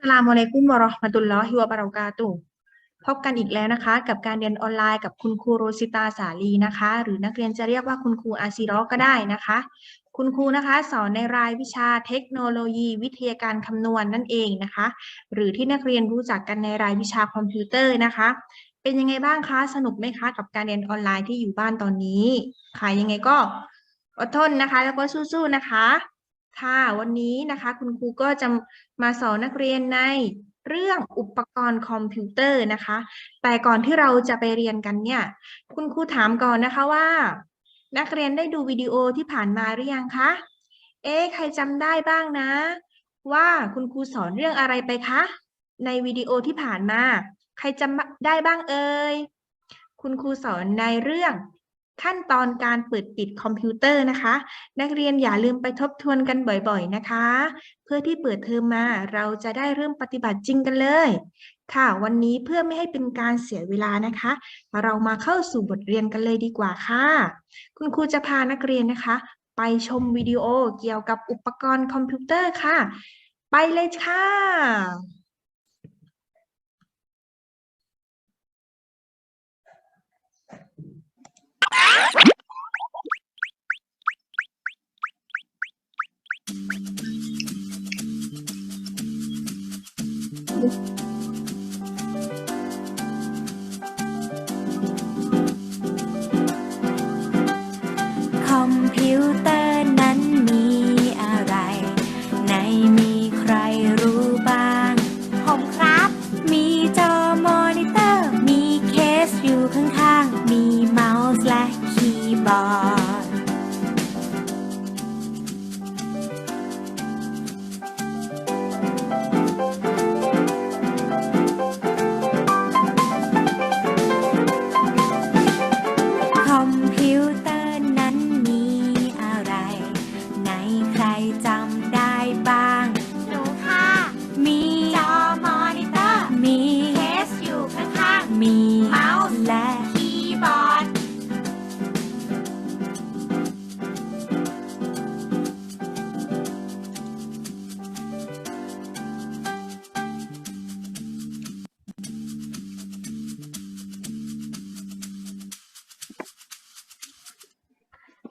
สลามอะลัยกุมวะราะห์มะตุลลอฮิวะบะเราะกาตุพบกันอีกแล้วนะคะ กับการเรียนออนไลน์กับคุณครูโรซิตาสาลีนะคะ หรือนักเรียนจะเรียกว่าคุณครูอาซิราะห์ก็ได้นะคะ คุณครูนะคะสอนในรายวิชาเทคโนโลยีวิทยาการคำนวณนั่นเองนะคะ หรือที่นักเรียนรู้จักกันในรายวิชาคอมพิวเตอร์นะคะ เป็นยังไงบ้างคะสนุกไหมคะ กับการเรียนออนไลน์ที่อยู่บ้านตอนนี้ค่ะยังไงก็อดทนนะคะ แล้วก็สู้ๆนะคะ ค่ะวันนี้นะคะคุณครูก็จะมาสอนนักเรียนในเรื่องอุปกรณ์คอมพิวเตอร์นะคะ แต่ก่อนที่เราจะไปเรียนกันเนี่ย คุณครูถามก่อนนะคะว่า นักเรียนได้ดูวิดีโอที่ผ่านมาหรือยังคะ เอ๊ใครจำได้บ้างนะ ว่าคุณครูสอนเรื่องอะไรไปคะ ในวิดีโอที่ผ่านมา ใครจำได้บ้างเอ่ยคุณครูสอนในเรื่อง ขั้นตอนการเปิดปิดคอมพิวเตอร์นะคะ นักเรียนอย่าลืมไปทบทวนกันบ่อยๆนะคะ เพื่อที่เปิดเทอมมาเราจะได้เริ่มปฏิบัติจริงกันเลย ค่ะวันนี้เพื่อไม่ให้เป็นการเสียเวลานะคะ เรามาเข้าสู่บทเรียนกันเลยดีกว่าค่ะ คุณครูจะพานักเรียนนะคะ ไปชมวิดีโอเกี่ยวกับอุปกรณ์คอมพิวเตอร์ค่ะ ไปเลยค่ะ คอมพิวเตอร์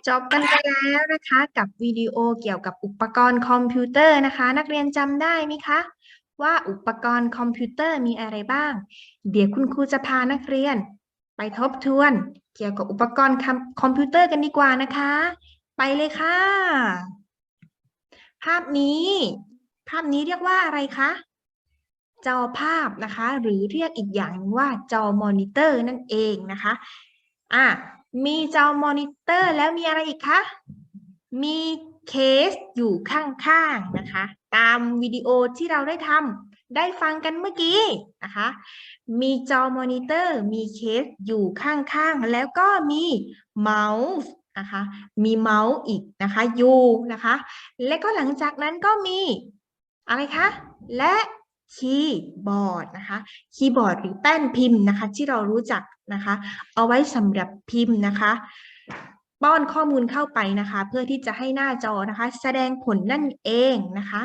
จบกันไปแล้วนะคะกับวิดีโอเกี่ยวกับอุปกรณ์คอมพิวเตอร์นะคะ นักเรียนจำได้ไหมคะ ว่าอุปกรณ์คอมพิวเตอร์มีอะไรบ้าง เดี๋ยวคุณครูจะพานักเรียน ไปทบทวน เกี่ยวกับอุปกรณ์คอมคอมพิวเตอร์กันดีกว่านะคะ ไปเลยค่ะ ภาพนี้ ภาพนี้เรียกว่าอะไรคะจอภาพนะคะ หรือเรียกอีกอย่างหนึ่งว่าจอมอนิเตอร์นั่นเองนะคะอะ มีจอมอนิเตอร์แล้วมีอะไรอีกคะ มีเคสอยู่ข้างๆนะคะ ตามวิดีโอที่เราได้ทำได้ฟังกันเมื่อกี้นะคะ มีจอมอนิเตอร์ มีเคสอยู่ข้างๆ แล้วก็มีเมาส์นะคะ มีเมาส์อีกนะคะ อยู่นะคะ และก็หลังจากนั้นก็มีอะไรคะ และ คีย์บอร์ดนะคะคีย์บอร์ดหรือแป้นพิมพ์นะคะ ที่เรารู้จักนะคะ เอาไว้สำหรับพิมพ์นะคะป้อนข้อมูลเข้าไปนะคะ เพื่อที่จะให้หน้าจอนะคะ แสดงผลนั่นเองนะคะ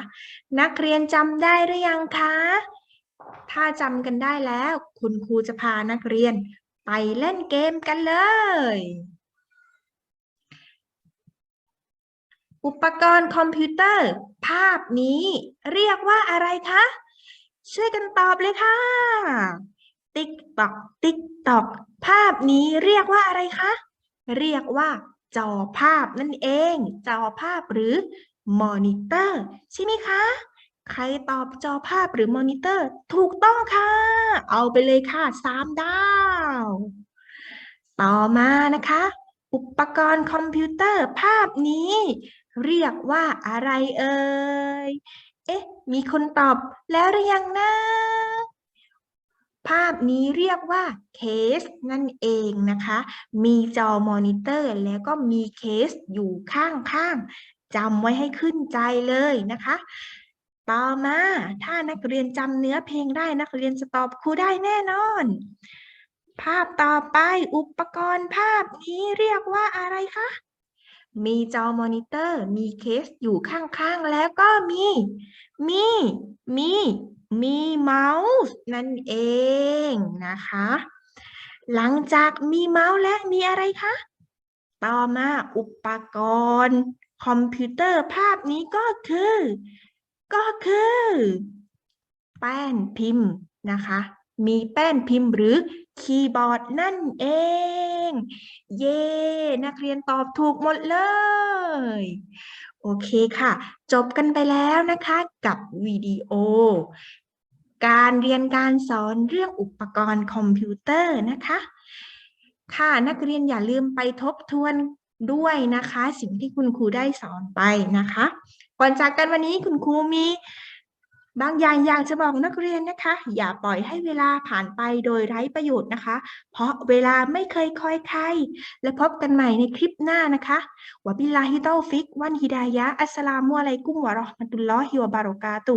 นักเรียนจำได้หรือยังคะ ถ้าจำกันได้แล้ว คุณครูจะพานักเรียนไปเล่นเกมกันเลย อุปกรณ์คอมพิวเตอร์ ภาพนี้เรียกว่าอะไรคะ ช่วยกันตอบเลยค่ะ ติ๊กตอก ติ๊กตอก ภาพนี้เรียกว่าอะไรคะ เรียกว่าจอภาพนั่นเอง จอภาพหรือมอนิเตอร์ใช่ไหมคะ ใครตอบจอภาพหรือมอนิเตอร์ ถูกต้องค่ะ เอาไปเลยค่ะสามดาว ต่อมานะคะ อุปกรณ์คอมพิวเตอร์ภาพนี้ เรียกว่าอะไรเอ่ย เอ๊ะ มีคนตอบแล้วหรือยังนะ ภาพนี้เรียกว่าเคสนั่นเองนะคะ มีจอมอนิเตอร์แล้วก็มีเคสอยู่ข้างๆจำไว้ให้ขึ้นใจเลยนะคะ ต่อมาถ้านักเรียนจำเนื้อเพลงได้นักเรียนจะตอบครูได้แน่นอน ภาพต่อไปอุปกรณ์ภาพนี้เรียกว่าอะไรคะ มีจอมอนิเตอร์ มีเคสอยู่ข้างๆ แล้วก็มี มี มี มีเมาส์นั่นเองนะคะ หลังจากมีเมาส์และมีอะไรคะ ต่อมาอุปกรณ์ คอมพิวเตอร์ภาพนี้ก็คือ ก็คือ แป้นพิมพ์นะคะ มีแป้นพิมพ์หรือ คีย์บอร์ดนั่นเอง เย้นักเรียนตอบถูกหมดเลย โอเคค่ะ จบกันไปแล้วนะคะกับวิดีโอ การเรียนการสอนเรื่องอุปกรณ์คอมพิวเตอร์นะคะ ค่ะนักเรียนอย่าลืมไปทบทวนด้วยนะคะ สิ่งที่คุณครูได้สอนไปนะคะ ก่อนจากกันวันนี้คุณครูมี บางอย่างอยากจะบอกนักเรียนนะคะ อย่าปล่อยให้เวลาผ่านไปโดยไร้ประโยชน์นะคะ เพราะเวลาไม่เคยคอยใคร และพบกันใหม่ในคลิปหน้านะคะวะบิลลาฮิตอฟิก วันฮิดายะอัสสลามุอะลัยกุมวะเราะห์มะตุลลอฮิวะบารอกาตุ